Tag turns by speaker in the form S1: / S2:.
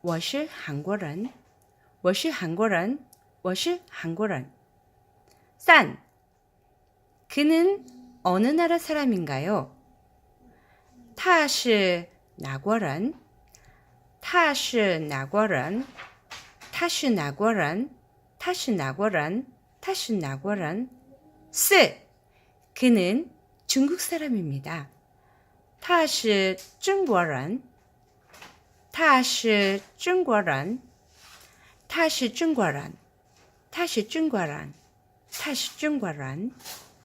S1: 我是韩国人.我是韩国人.我是韩国人.三. 그는 어느 나라 사람인가요? 他是哪国人?他是哪国人?他是哪国人?他是哪国人?他是哪国人?四. 그는 중국 사람입니다. 他是中国人. 다시 중국란. 다시 중국란. 다시 중국란. 다시 중국란.